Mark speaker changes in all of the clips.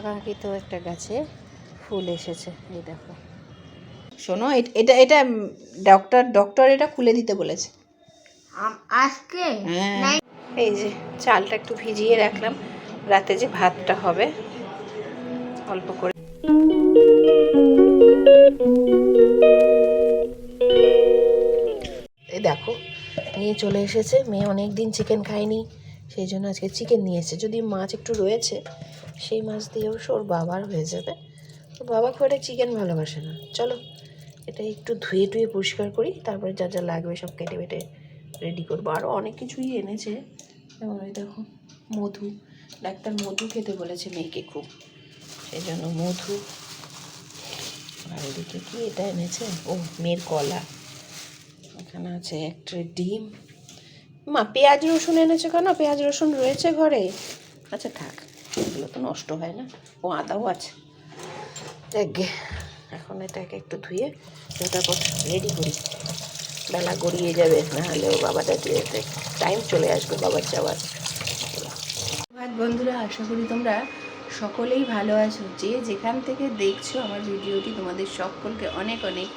Speaker 1: শোভাকাঙ্ক্ষিত একটা গাছে ফুল এসেছে এই দেখো। শোনো এটা এটা ডক্টর ডক্টর এটা খুলে দিতে বলেছে।
Speaker 2: আজকে?
Speaker 1: হ্যাঁ। এই যে চালটা একটু ভিজিয়ে রাখলাম রাতে যে ভাতটা হবে অল্প করে। এই দেখো নিয়ে চলে এসেছে মেয়ে অনেক দিন চিকেন খায়নি। সেই জন্য আজকে চিকেন নিয়েছে যদি মাছ একটু রয়েছে, সেই মাছ দিয়েও ওর বাবার হয়ে যাবে। তো বাবা খুব একটা চিকেন ভালোবাসে না। চলো, এটা একটু ধুয়ে টুয়ে পরিষ্কার করি, তারপরে যা যা লাগবে সব কেটে বেটে রেডি করব। আরও অনেক কিছুই এনেছে। যেমন ওই দেখো, মধু। ডাক্তার মধু খেতে বলেছে মেয়েকে খুব। সেই জন্য মধু। আর এদিকে কি এটা এনেছে? ও মেয়ের কলা। এখানে আছে এক ট্রে ডিম। মা, পেঁয়াজ রসুন এনেছো কেন? পেঁয়াজ রসুন রয়েছে ঘরে? আচ্ছা থাক, এগুলো তো নষ্ট হয় না। ও আদাও আছে। দেখবে এখন এটাকে একটু ধুয়ে ঝটাপট রেডি করি। বেলা গড়িয়ে যাবে, নাহলে ও বাবাটা যেতে টাইম চলে আসবে বাবার যাওয়ার। বন্ধুরা, আশা করি তোমরা সকলেই ভালো আছো। যে যেখান থেকে দেখছ আমার ভিডিওটি, তোমাদের সকলকে অনেক অনেক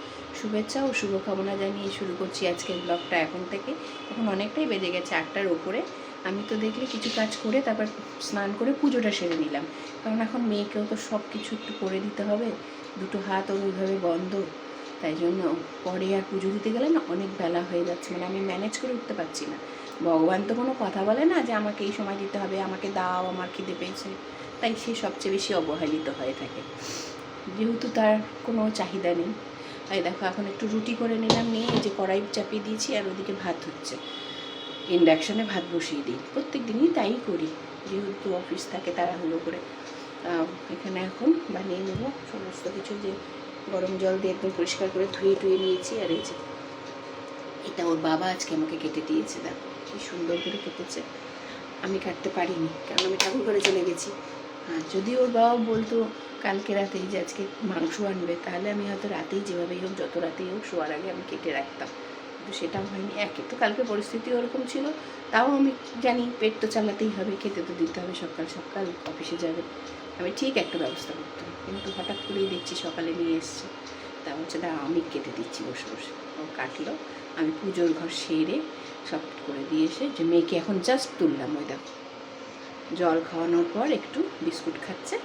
Speaker 1: শুভেচ্ছা ও শুভকামনা জানিয়ে শুরু করছি আজকের ব্লগটা এখন থেকে। এখন অনেকটাই বেজে গেছে আটটার ওপরে আমি তো দেখলে কিছু কাজ করে তারপর স্নান করে পুজোটা সেরে নিলাম। কারণ এখন মেয়েকেও তো সব কিছু একটু করে দিতে হবে। দুটো হাত ওর ওইভাবে বন্ধ। তাই জন্য পরে আর পুজো দিতে গেলে না অনেক বেলা হয়ে যাচ্ছে। মানে আমি ম্যানেজ করে উঠতে পারছি না। ভগবান তো কোনো কথা বলে না যে আমাকে এই সময় দিতে হবে, আমাকে দাও, আমার খিদে পেয়েছে। তাই সে সবচেয়ে বেশি অবহেলিত হয়ে থাকে। যেহেতু তার কোনো চাহিদা নেই। তাই দেখো, এখন একটু রুটি করে নিলাম, নিয়ে এই যে কড়াই চাপিয়ে দিয়েছি আর ওদিকে ভাত হচ্ছে। ইন্ডাকশনে ভাত বসিয়ে দিই। প্রত্যেক দিনই তাই করি, যেহেতু অফিস থাকে তাড়াহুড়ো করে। এখানে এখন বানিয়ে নেব সমস্ত কিছু যে গরম জল দিয়ে একদম পরিষ্কার করে ধুয়ে টুয়ে নিয়েছি আর এই যে এটা ওর বাবা আজকে আমাকে কেটে দিয়েছে, দেখো কি সুন্দর করে কেটেছে। আমি কাটতে পারিনি কারণ আমি ঠাকুর ঘরে চলে গেছি। আর যদি ওর বাবা বলতো কালকে রাতেই যে আজকে মাংস আনবে, তাহলে আমি হয়তো রাতেই যেভাবেই হোক, যত রাতেই হোক, শোয়ার আগে আমি কেটে রাখতাম। কিন্তু সেটাও হয়নি। একে তো কালকে পরিস্থিতি ওরকম ছিল, তাও আমি জানি পেট তো চালাতেই হবে, খেতে তো দিতে হবে, সকাল সকাল অফিসে যাবে। আমি ঠিক একটা ব্যবস্থা করতাম, কিন্তু হঠাৎ করেই দেখছি সকালে নিয়ে এসছে। তা হচ্ছে দা আমি কেটে দিচ্ছি, বসে বসে। ও কাটলো। আমি পুজোর ঘর সেরে সব করে দিয়ে এসে যে মেয়েকে এখন জাস্ট তুললাম ওই দেখো। জল খাওয়ানোর পর একটু বিস্কুট খাচ্ছে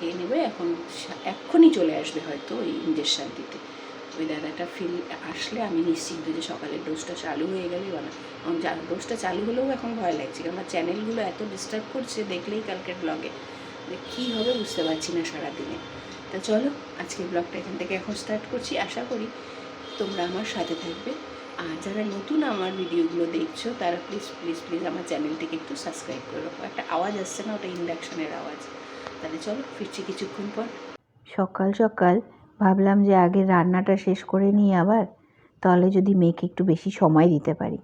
Speaker 1: খেয়ে নেবে, এখন এক্ষুনি চলে আসবে হয়তো ওই ইঞ্জেকশান দিতে। ওই দাদাটা ফিল, আসলে আমি নিশ্চিন্ত যে সকালের ডোজটা চালু হয়ে গেলেই এখন যা- ডোজটা চালু হলেও এখন ভয় লাগছে, কেননা চ্যানেলগুলো এত ডিস্টার্ব করছে দেখলেই কালকের ব্লগে কী হবে বুঝতে পারছি না সারাদিনে। তা চলো, আজকের ব্লগটা এখান থেকে এখন স্টার্ট করছি। আশা করি তোমরা আমার সাথে থাকবে। আর যারা নতুন আমার ভিডিওগুলো দেখছ, তারা প্লিজ প্লিজ প্লিজ আমার চ্যানেলটিকে একটু সাবস্ক্রাইব করে রাখো। একটা আওয়াজ আসছে না, ওটা ইন্ডাকশনের আওয়াজ। তাহলে চলো ফিরছি কিছুক্ষণ পর।
Speaker 3: সকাল সকাল ভাবলাম যে আগে রান্নাটা শেষ করে নিই আবার, তাহলে যদি মেয়েকে একটু বেশি সময় দিতে পারি।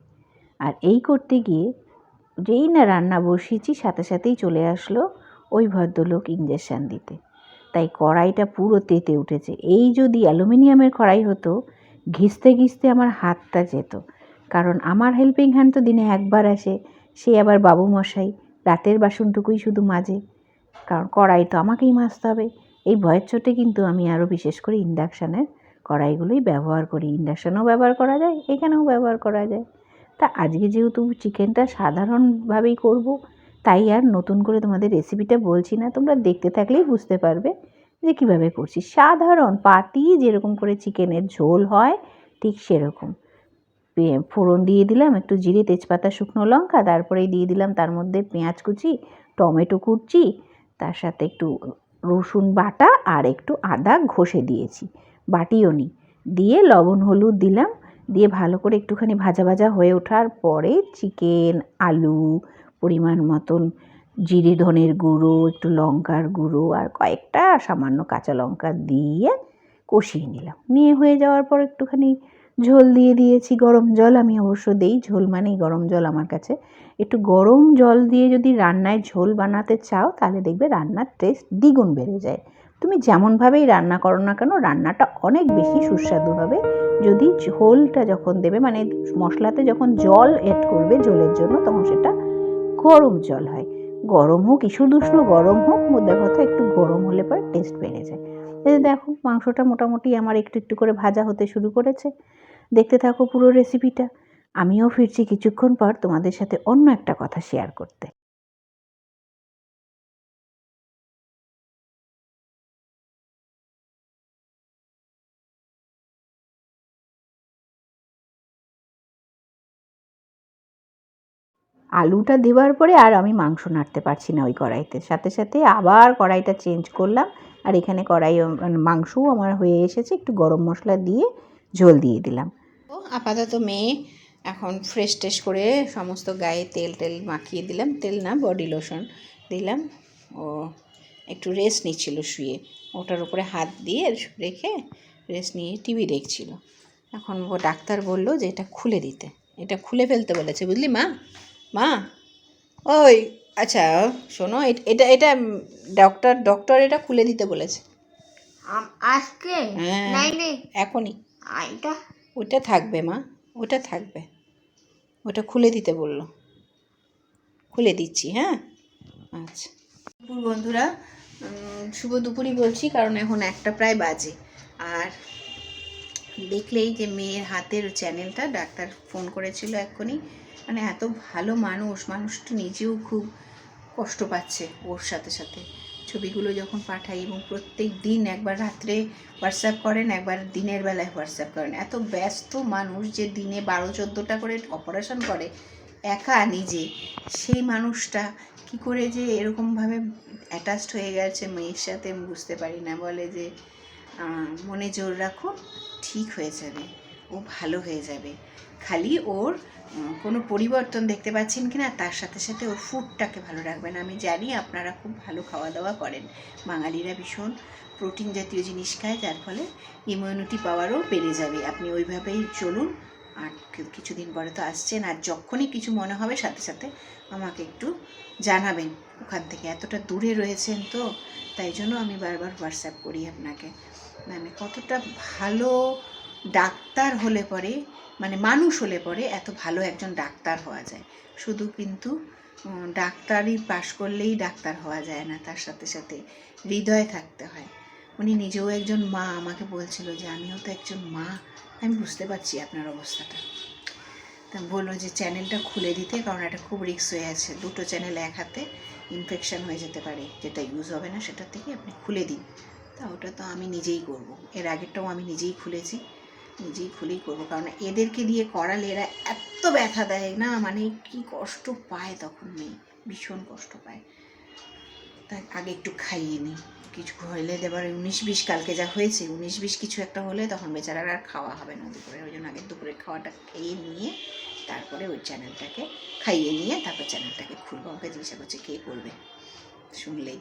Speaker 3: আর এই করতে গিয়ে যেই না রান্না বসিয়েছি, সাথে সাথেই চলে আসলো ওই ভদ্রলোক ইঞ্জেকশান দিতে। তাই কড়াইটা পুরো তেতে উঠেছে। এই যদি অ্যালুমিনিয়ামের কড়াই হতো, ঘিসতে ঘিসতে আমার হাতটা যেত। কারণ আমার হেল্পিং হ্যান্ড তো দিনে একবার আসে, সে আবার বাবু মশাই রাতের বাসনটুকুই শুধু মাজে। কারণ কড়াই তো আমাকেই মাজতে হবে। এই ভয়ের চোটে কিন্তু আমি আরও বিশেষ করে ইন্ডাকশানের কড়াইগুলোই ব্যবহার করি। ইন্ডাকশানও ব্যবহার করা যায়, এখানেও ব্যবহার করা যায়। তা আজকে যেহেতু চিকেনটা সাধারণভাবেই করব, তাই আর নতুন করে তোমাদের রেসিপিটা বলছি না, তোমরা দেখতে থাকলেই বুঝতে পারবে যে কীভাবে করছি। সাধারণ পাতি যেরকম করে চিকেনের ঝোল হয়, ঠিক সেরকম। ফোড়ন দিয়ে দিলাম একটু জিরে, তেজপাতা, শুকনো লঙ্কা, তারপরেই দিয়ে দিলাম তার মধ্যে পেঁয়াজ কুচি, টমেটো কুচি তার সাথে একটু রসুন বাটা আর একটু আদা ঘষে দিয়েছি। বাটিও নি দিয়ে লবণ হলুদ দিলাম। দিয়ে ভালো করে একটুখানি ভাজা ভাজা হয়ে ওঠার পরে চিকেন, আলু, পরিমাণ মতন জিরে ধনের গুঁড়ো, একটু লঙ্কার গুঁড়ো আর কয়েকটা সামান্য কাঁচা লঙ্কা দিয়ে কষিয়ে নিলাম। নিয়ে হয়ে যাওয়ার পর একটুখানি ঝোল দিয়ে দিয়েছি গরম জল। আমি অবশ্য দেই ঝোল মানেই গরম জল আমার কাছে। একটু গরম জল দিয়ে যদি রান্নায় ঝোল বানাতে চাও, তাহলে দেখবে রান্নার টেস্ট দ্বিগুণ বেড়ে যায়। তুমি যেমনভাবেই রান্না করো না কেন, রান্নাটা অনেক বেশি সুস্বাদু হবে। যদি ঝোলটা যখন দেবে মানে মশলাতে যখন জল এড করবে ঝোলের জন্য, তখন সেটা গরম জল হয়। গরম হোক, ইস্যু দুষ্ণ গরম হোক মোদ্দা কথা একটু গরম হলে পরে টেস্ট বেড়ে যায়। এই দেখো, মাংসটা মোটামুটি আমার একটু একটু করে ভাজা হতে শুরু করেছে। দেখতে থাকো পুরো রেসিপিটা আমিও ফিরছি কিছুক্ষণ পর তোমাদের সাথে অন্য একটা কথা শেয়ার করতে। আলুটা দেওয়ার পরে আর আমি মাংস নাড়তে পারছি না ওই কড়াইতে। সাথে সাথে আবার কড়াইটা চেঞ্জ করলাম। আর এখানে কড়াই মানে মাংসও আমার হয়ে এসেছে, একটু গরম মশলা দিয়ে ঝোল দিয়ে দিলাম।
Speaker 1: আপাতত মেয়ে এখন ফ্রেশ ট্রেশ করে সমস্ত গায়ে তেল টেল মাখিয়ে দিলাম, তেল না বডি লোশন দিলাম। ও একটু রেস্ট নিচ্ছিল শুয়ে, ওটার উপরে হাত দিয়ে রেখে রেস্ট নিয়ে টিভি দেখছিল। এখন ও ডাক্তার বলল যে এটা খুলে দিতে, এটা খুলে ফেলতে বলেছে, বুঝলি মা? মা, ওই আচ্ছা শোনো এট- এটা ডক্টর ডক্টর এটা খুলে দিতে বলেছে।
Speaker 2: আজকে?
Speaker 1: হ্যাঁ। এখনই।
Speaker 2: আইটা
Speaker 1: ওটা থাকবে মা ওটা থাকবে। ওটা খুলে দিতে বলল। খুলে দিচ্ছি হ্যাঁ? আচ্ছা। দুপুর বন্ধুরা শুভ দুপুরই বলছি কারণ এখন একটা প্রায় বাজে। আর দেখলেই যে মেয়ের হাতের চ্যানেলটা ডাক্তার ফোন করেছিল এক্ষুনি। মানে এত ভালো মানুষ মানুষটা নিজেও খুব কষ্ট পাচ্ছে ওর সাথে সাথে। ছবিগুলো যখন পাঠাই এবং প্রত্যেক দিন একবার রাত্রে হোয়াটসঅ্যাপ করেন, একবার দিনের বেলায় হোয়াটসঅ্যাপ করেন। এত ব্যস্ত মানুষ যে দিনে বারো, চোদ্দোটা করে অপারেশন করে, একা নিজে। সেই মানুষটা কি করে যে এরকমভাবে অ্যাটাচড হয়ে গেছে মেয়ের সাথে আমি বুঝতে পারি না। বলে যে মনে জোর রাখো, ঠিক হয়ে যাবে। ও ভালো হয়ে যাবে। খালি ওর কোনো পরিবর্তন দেখতে পাচ্ছেন কি না তার সাথে সাথে ওর ফুডটাকে ভালো রাখবেন। আমি জানি আপনারা খুব ভালো খাওয়া দাওয়া করেন। বাঙালিরা ভীষণ প্রোটিন জাতীয় জিনিস খায়, যার ফলে ইমিউনিটি পাওয়ারও বেড়ে যাবে। আপনি ওইভাবেই চলুন। আর কিছুদিন পরে তো আসছেন। আর যখনই কিছু মনে হবে, সাথে সাথে আমাকে একটু জানাবেন। ওখান থেকে এতটা দূরে রয়েছেন তো, তাই জন্য আমি বারবার হোয়াটসঅ্যাপ করি আপনাকে। মানে কতটা ভালো ডাক্তার হলে পরে মানে মানুষ হলে পরে এত ভালো একজন ডাক্তার হওয়া যায়। শুধু কিন্তু ডাক্তারি পাশ করলেই ডাক্তার হওয়া যায় না, তার সাথে সাথে হৃদয় থাকতে হয়। উনি নিজেও একজন মা, আমাকে বলছিল যে, আমিও তো একজন মা, আমি বুঝতে পারছি আপনার অবস্থাটা। তা বলল যে, চ্যানেলটা খুলে দিতে, কারণ এটা খুব রিস্ক হয়ে আছে। দুটো চ্যানেল এক হাতে, ইনফেকশন হয়ে যেতে পারে, যেটা ইউজ হবে না, সেটা থেকে আপনি খুলে দিন। তা ওটা তো আমি নিজেই করব। এর আগেরটাও আমি নিজেই খুলেছি। নিজেই খুলেই করব। কারণ এদেরকে দিয়ে করালে এরা এত ব্যথা দেয় না মানে কি কষ্ট পায় তখন মেয়ে, ভীষণ কষ্ট পায়। তাই আগে একটু খাইয়ে নিই। কিছু হলে এবার উনিশ বিশ, কালকে যা হয়েছে, উনিশ বিশ কিছু একটা হলে তখন বেচারার আর খাওয়া হবে না দুপুরে। ওই জন্য আগে দুপুরের খাওয়াটা খেয়ে নিয়ে তারপরে ওই চ্যানেলটাকে খাইয়ে নিয়ে তারপর চ্যানেলটাকে খুলবো। আমাকে জিজ্ঞাসা করছে, কে করবে? শুনলেই।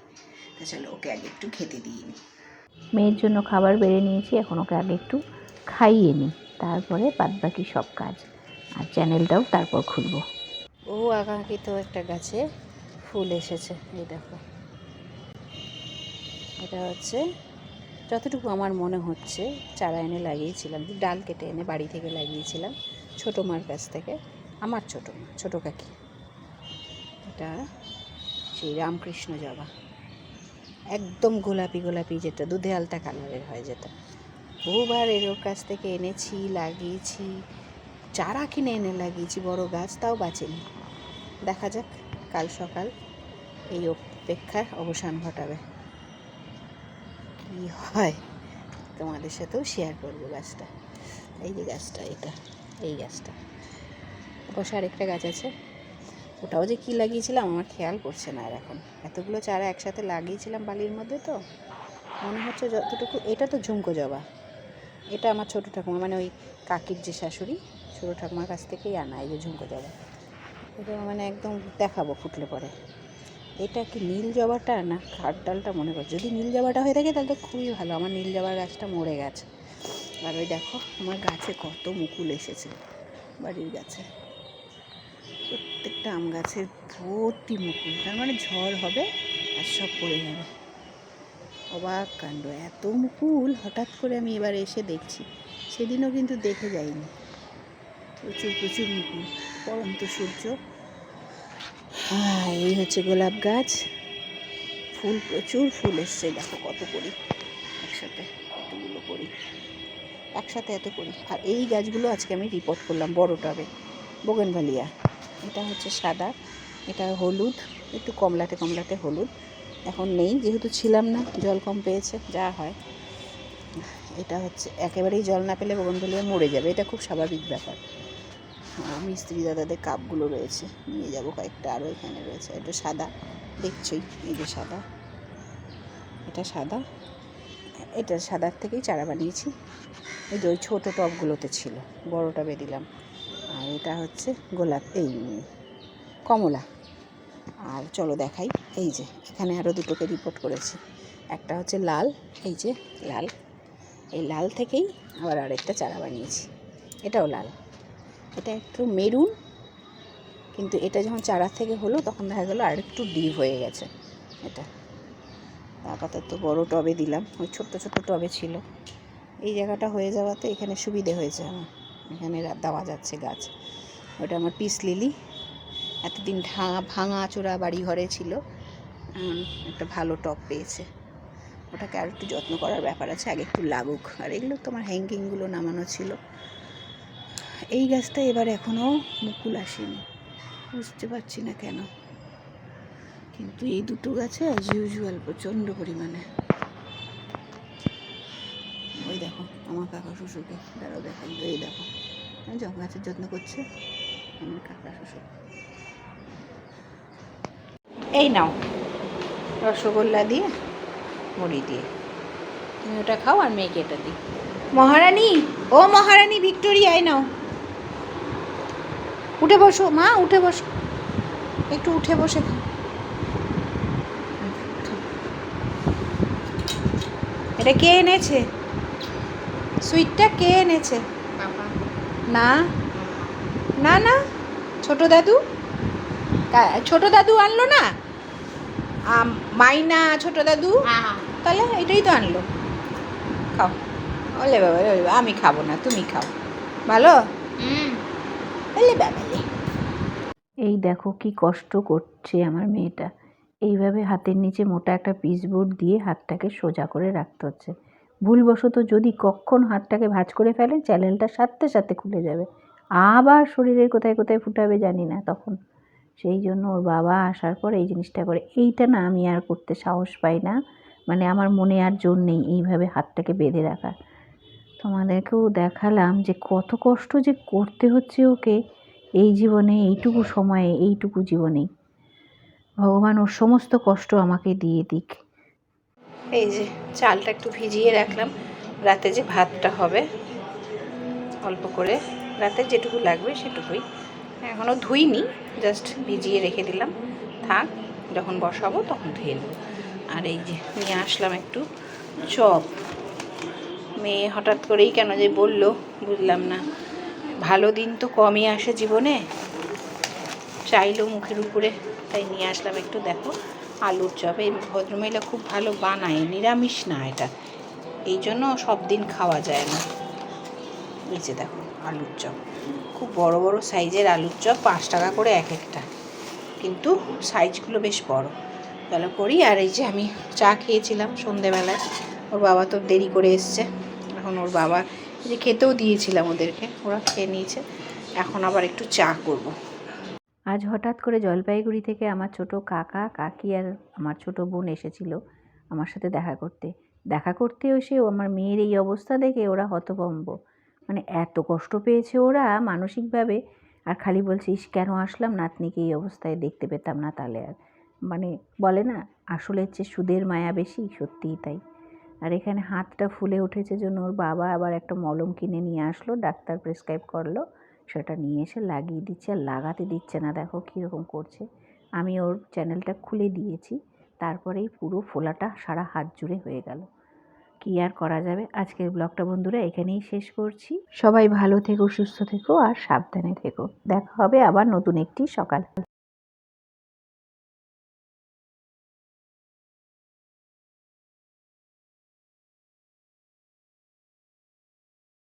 Speaker 1: তা চলো, ওকে আগে একটু খেতে দিই
Speaker 3: মেয়ের জন্য খাবার বেড়ে নিয়েছি, এখন ওকে আগে একটু খাইয়ে নিই তারপরে বাদবাকি সব কাজ। আর চ্যানেলটাও তারপর খুলবো।
Speaker 1: ও আকাঙ্ক্ষিত একটা গাছে ফুল এসেছে, এই দেখো। এটা হচ্ছে, যতটুকু আমার মনে হচ্ছে, চারা এনে লাগিয়েছিলাম। ডাল কেটে এনে বাড়ি থেকে লাগিয়েছিলাম ছোটো মার কাছ থেকে। আমার ছোটো মা ছোটো কাকি। এটা সেই রামকৃষ্ণ জবা। একদম গোলাপি গোলাপি যেটা, দুধে আলতা কালারের হয় যেটা। বহুবার এর কাছ থেকে এনেছি, লাগিয়েছি। চারা কিনে এনে লাগিয়েছি, বড় গাছ, তাও বাঁচেনি। দেখা যাক, কাল সকাল এই অপেক্ষার অবসান ঘটাবে। কি হয়? তোমাদের সাথেও শেয়ার করব গাছটা। এই যে গাছটা, এটা, এই গাছটা। পাশে আরেকটা গাছ আছে। ওটাও যে কী লাগিয়েছিলাম, আমার খেয়াল পড়ছে না আর এখন। এতগুলো চারা একসাথে লাগিয়েছিলাম বালির মধ্যে তো। মনে হচ্ছে যতটুকু, এটা তো ঝুমকো জবা। এটা আমার ছোটো ঠাকুমা মানে ওই কাকির যে শাশুড়ি, ছোটো ঠাকুমার কাছ থেকেই আনা, এই যে ঝুমকো জবা। এটা মানে একদম দেখাবো, ফুটলে পরে। এটা কি নীল জবাটা না খাট ডালটা মনে করছি যদি নীল জবাটা হয়ে থাকে তাহলে তো খুবই ভালো, আমার নীল জবার গাছটা মরে গেছে। আর ওই দেখো, আমার গাছে কত মুকুল এসেছে, বাড়ির গাছে। প্রত্যেকটা আম গাছের ভর্তি মুকুল, তার মানে ঝড় হবে আর সব পড়ে যাবে। অবাক কাণ্ড। এত মুকুল হঠাৎ করে আমি এবার এসে দেখছি। সেদিনও কিন্তু দেখে যাইনি। প্রচুর প্রচুর মুকুল। পরন্ত সূর্য। হ্যাঁ এই হচ্ছে গোলাপ গাছ। ফুল, প্রচুর ফুল এসছে। দেখো কত করি। একসাথে কতগুলো করি। একসাথে এত করি। আর এই গাছগুলো আজকে আমি রিপোর্ট করলাম বড় টবে বোগেনভালিয়া। এটা হচ্ছে সাদা। এটা হলুদ। একটু কমলাতে কমলাতে হলুদ। এখন নেই, যেহেতু ছিলাম না, জল কম পেয়েছে, যা হয়। এটা হচ্ছে, একেবারেই জল না পেলে বোগেনভালিয়া মরে যাবে, এটা খুব স্বাভাবিক ব্যাপার। মিস্ত্রি দাদাদের কাপগুলো রয়েছে, নিয়ে যাব কয়েকটা আরও এখানে রয়েছে। এটা সাদা, দেখছই, এই যে সাদা। এটা সাদা, এটা সাদার থেকেই চারা বানিয়েছি। এই যে ওই ছোটো টবগুলোতে ছিল বড় টবে দিলাম। আর এটা হচ্ছে গোলাপ, এই, কমলা। আর চলো দেখাই। এই যে, এখানে আরও দুটোকে রিপোর্ট করেছি। একটা হচ্ছে লাল, এই যে লাল। এই লাল থেকেই আবার আরেকটা চারা বানিয়েছি। এটাও লাল। এটা একটু মেরুন, কিন্তু এটা যখন চারা থেকে হলো, তখন দেখা গেলো আর একটু ডিপ হয়ে গেছে এটা। আপাতত বড় টবে দিলাম। ওই ছোট্ট ছোট্ট টবে ছিল। এই জায়গাটা হয়ে যাওয়াতে এখানে সুবিধে হয়েছে আমার। এখানে দেওয়া যাচ্ছে গাছ। ওটা আমার পিস লিলি। এতদিন ভাঙা ভাঙা চোরা বাড়ি ঘরে ছিল একটা ভালো টপ পেয়েছে। ওটাকে আর একটু যত্ন করার ব্যাপার আছে, আগে একটু লাগুক। আর এগুলো তোমার হ্যাঙ্গিংগুলো নামানো ছিল। এই গাছটা এবার এখনও মুকুল আসেনি। বুঝতে পারছি না কেন। কিন্তু এই দুটো গাছে অ্যাজ ইউজুয়াল প্রচণ্ড পরিমাণে। ওই দেখো, আমার কাকা শ্বশুরকে। দাঁড়াও দেখো এই যে গাছের যত্ন করছে আমার কাকা শ্বশুর। এই নাও। রসগোল্লা দিয়ে মুড়ি দিয়ে। তুমি ওটা খাও আর মেয়েকে এটা দিই মহারানী ও মহারানী ভিক্টোরিয়া এই নাও। উঠে বসো মা উঠে বসো। একটু উঠে বসে খাও। এটা কে এনেছে? সুইটটা কে এনেছে? না? না না? ছোট দাদু? ছোট দাদু আনলো না? মাইনা ছোট দাদু?
Speaker 2: হ্যাঁ
Speaker 1: তাহলে এটাই তো আনলো। খাও। ওলে বাবা আমি খাব না তুমি খাও। ভালো?
Speaker 2: হুম।
Speaker 1: ওলে বাবা। এই দেখো কি কষ্ট করছে আমার মেয়েটা। এইভাবে হাতের নিচে মোটা একটা পিসবোর্ড দিয়ে হাতটাকে সোজা করে রাখতে হচ্ছে। ভুলবশত যদি কখন হাতটাকে ভাঁজ করে ফেলে চ্যানেলটা সাথে সাথে খুলে যাবে। আবার শরীরের কোথায় কোথায় ফুটাবে জানি না তখন। সেই জন্য ওর বাবা আসার পর এই জিনিসটা করে। এইটা না আমি আর করতে সাহস পাই না। মানে আমার মনে আর জোর নেই এইভাবে হাতটাকে বেঁধে রাখার। তোমাদেরকেও দেখালাম যে কত কষ্ট যে করতে হচ্ছে ওকে এই জীবনে, এইটুকু সময়ে, এইটুকু জীবনেই ভগবান ওর সমস্ত কষ্ট আমাকে দিয়ে দিক। এই যে চালটা একটু ভিজিয়ে রাখলাম। রাতে যে ভাতটা হবে, অল্প করে, রাতে যেটুকু লাগবে সেটুকুই। এখনও ধুইনি জাস্ট ভিজিয়ে রেখে দিলাম। থাক, যখন বসাবো তখন ধুয়ে নেব। আর এই যে, নিয়ে আসলাম একটু চপ। মেয়ে হঠাৎ করেই কেন যে বলল, বুঝলাম না। ভালো দিন তো কমই আসে জীবনে। চাইলো মুখের উপরে, তাই নিয়ে আসলাম একটু, দেখো। আলুর চপ, এই ভদ্রমহিলা খুব ভালো বানায়, নিরামিষ না এটা। এই জন্য সব দিন খাওয়া যায় না। যে দেখো, আলুর চপ। খুব বড় বড় সাইজের আলুর চপ পাঁচ টাকা করে এক একটা। কিন্তু সাইজগুলো বেশ বড়। তাহলে করি। আর এই যে আমি চা খেয়েছিলাম সন্ধেবেলায়। ওর বাবা তো দেরি করে এসছে। এখন ওর বাবা যে খেতেও দিয়েছিলাম ওদেরকে। ওরা খেয়ে নিয়েছে। এখন আবার একটু চা করব। আজ হঠাৎ করে জলপাইগুড়ি থেকে আমার ছোট কাকা, কাকি আর আমার ছোট বোন এসেছিল আমার সাথে দেখা করতে। দেখা করতে এসেও আমার মেয়ের এই অবস্থা দেখে ওরা হতভম্ব। মানে এত কষ্ট পেয়েছে ওরা মানসিকভাবে। আর খালি বলছিস কেন আসলাম? নাতনিকে এই অবস্থায় দেখতে পেতাম না তাহলে আর। মানে বলে না, আসলে হচ্ছে সুদের মায়া বেশি, সত্যিই তাই। আর এখানে হাতটা ফুলে উঠেছে জন্য ওর বাবা আবার একটা মলম কিনে নিয়ে আসলো, ডাক্তার প্রেসক্রাইব করল, সেটা নিয়ে এসে লাগিয়ে দিচ্ছে, আর লাগাতে দিচ্ছে না, দেখো কীরকম করছে। আমি ওর চ্যানেলটা খুলে দিয়েছি, তারপরেই পুরো ফোলাটা সারা হাত জুড়ে হয়ে গেল। কি আর করা যাবে? আজকের ব্লগটা বন্ধুরা এখানেই শেষ করছি। সবাই ভালো থেকো, সুস্থ থেকো আর সাবধানে থেকো। দেখা হবে আবার নতুন একটি সকাল।